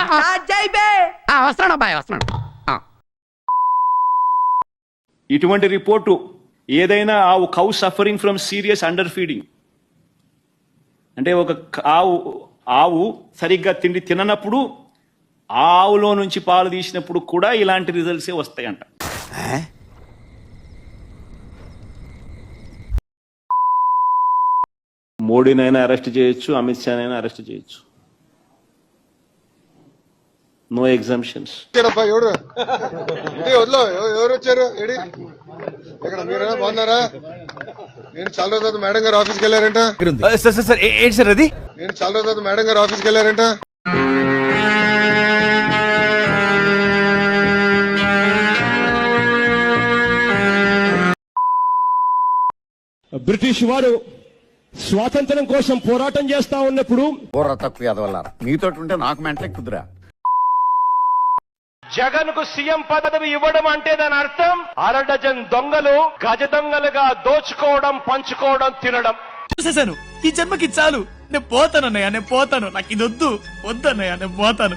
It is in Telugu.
అబ్బాయి. ఇటువంటి రిపోర్టు ఏదైనా ఆవు cow suffering from serious underfeeding అంటే ఒక ఆవు ఆవు సరిగ్గా తిండి తిననప్పుడు ఆ ఆవులో నుంచి పాలు తీసినప్పుడు కూడా ఇలాంటి రిజల్ట్సే వస్తాయంట. మోడీనైనా అరెస్ట్ చేయొచ్చు అమిత్ షానైనా అరెస్ట్ చేయొచ్చు. నో ఎగ్జామ్షన్స్ ఎవరు? వచ్చారు? ఏడి? ఇక్కడ మీరు బాగున్నారా? నేను చాలా మేడం గారు ఆఫీస్కి వెళ్ళారంట. సార్ సార్ సార్ ఏ- ఏంటి సార్ అది? నేను చాలా రోజుల తర్వాత మేడం గారు ఆఫీస్కి వెళ్ళారంట. బ్రిటిష్ వారు స్వాతంత్రం కోసం పోరాటం చేస్తా ఉన్నప్పుడు తక్కువ ఎదవల్లారా మీతో ఉంటే నాకు మెంటలే కుదిరా. జగన్కు సీఎం పదవి ఇవ్వడం అంటే దాని అర్థం అరడజన్ దొంగలు గజ దొంగలుగా దోచుకోవడం పంచుకోవడం తినడం. చూసేశాను. ఈ జన్మకి చాలు. నేను పోతాను పోతానన్నయ్య నేను పోతాను. నాకు ఇది వద్దు. వద్దన్నయ్య నేను పోతాను.